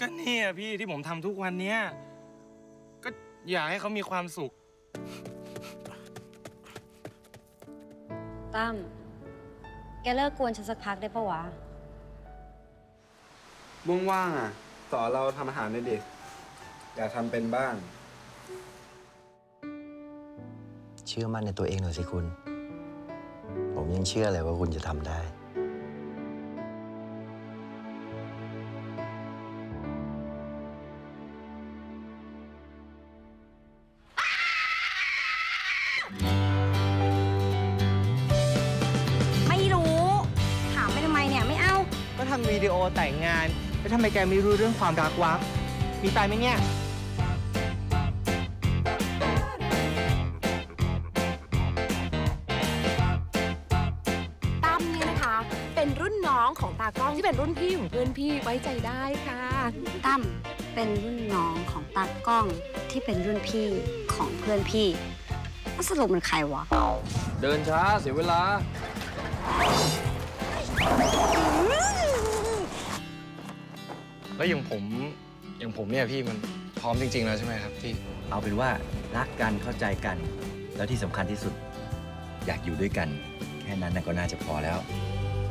ก็เนี่ยพี่ที่ผมทำทุกวันเนี้ยก็อยากให้เขามีความสุข ตั้ม แกเลิกกวนฉันสักพักได้ปะวะ ว่างๆอะสอนเราทำอาหารหน่อยดิอยากทำเป็นบ้าง เชื่อมั่นในตัวเองหน่อยสิคุณ ผมยังเชื่อเลยว่าคุณจะทำได้ ทำวิดีโอแต่งงาน แล้วทำไมแกไม่รู้เรื่องความรักวะ มีตายไหมเนี่ย ตั้มเนี่ยนะคะ เป็นรุ่นน้องของตากล้องที่เป็นรุ่นพี่ของเพื่อนพี่ไว้ใจได้ค่ะ ตั้มเป็นรุ่นน้องของตากล้องที่เป็นรุ่นพี่ของเพื่อนพี่แล้วสรุปมันใครวะ เดินช้าเสียเวลา แล้วอย่างผมอย่างผมเนี่ยพี่มันพร้อมจริง ๆ แล้วใช่ไหมครับที่เอาเป็นว่ารักกันเข้าใจกัน แล้วที่สำคัญที่สุด อยากอยู่ด้วยกัน แค่นั้นนะก็น่าจะพอแล้ว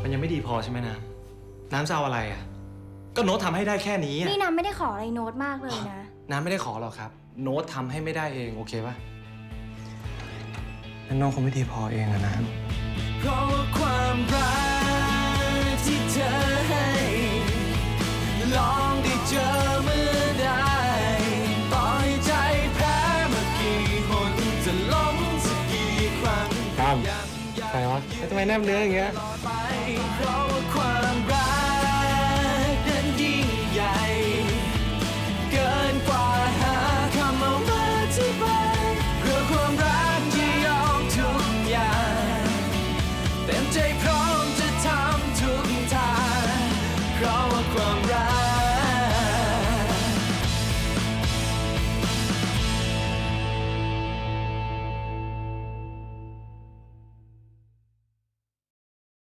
มันยังไม่ดีพอใช่ไหมน้ำน้ำจะเอาอะไรอะ ก็โน้ตทำให้ได้แค่นี้อะนี่น้ำไม่ได้ขออะไรโน้ตมากเลยนะ น้ำไม่ได้ขอหรอกครับ โน้ตทำให้ไม่ได้เองโอเคปะนั่นน้องคงไม่ดีพอเองอะน้ำเพราะว่าความรักที่เธอ กี่ครั้งตั้มยังอยากใครวะแล้วทำไมแนบเนื้ออย่างเงี้ย